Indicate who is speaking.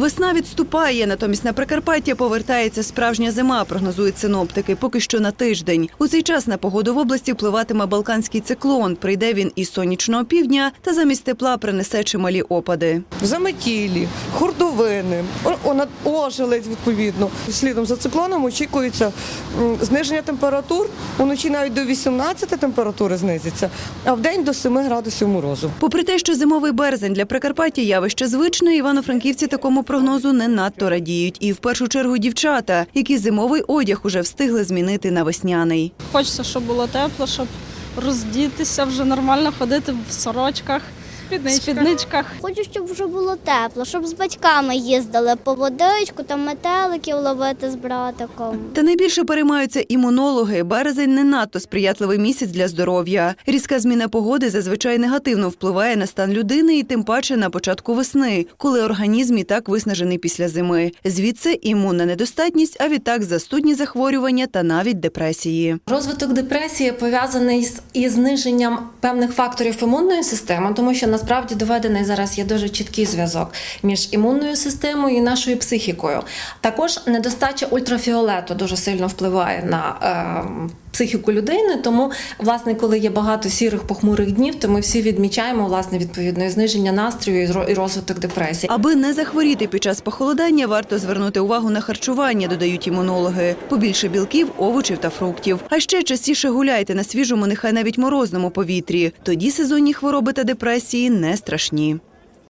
Speaker 1: Весна відступає, натомість на Прикарпаття повертається справжня зима, прогнозують синоптики. Поки що на тиждень. У цей час на погоду в області впливатиме балканський циклон. Прийде він із сонячного півдня та замість тепла принесе чималі опади.
Speaker 2: заметілі, хурдовини, о- о- над- відповідно. Слідом за циклоном очікується зниження температур. Уночі навіть до 18 температури знизиться, а в день до 7 градусів морозу.
Speaker 1: Попри те, що зимовий березень для Прикарпаття явище звичне, івано-франківці такому прогнозу не надто радіють. І в першу чергу дівчата, які зимовий одяг уже встигли змінити на весняний.
Speaker 3: Хочеться, щоб було тепло, щоб роздітися, вже нормально ходити в сорочках, спідничках.
Speaker 4: Хочу, щоб вже було тепло, щоб з батьками їздили по водичку, там метеликів ловити з братиком.
Speaker 1: Та найбільше переймаються імунологи. Березень не надто сприятливий місяць для здоров'я. Різка зміна погоди зазвичай негативно впливає на стан людини і тим паче на початку весни, коли організм і так виснажений після зими. Звідси імунна недостатність, а відтак застудні захворювання та навіть депресії.
Speaker 5: Розвиток депресії пов'язаний з із зниженням певних факторів імунної системи, тому що насправді доведений зараз є дуже чіткий зв'язок між імунною системою і нашою психікою. Також недостача ультрафіолету дуже сильно впливає на е, психіку людини. Тому, власне, коли є багато сірих похмурих днів, то ми всі відмічаємо власне відповідно зниження настрою і розвиток депресії.
Speaker 1: Аби не захворіти під час похолодання, варто звернути увагу на харчування, додають імунологи. Побільше білків, овочів та фруктів. А ще частіше гуляйте на свіжому, нехай навіть морозному повітрі. Тоді сезонні хвороби та депресії не страшні.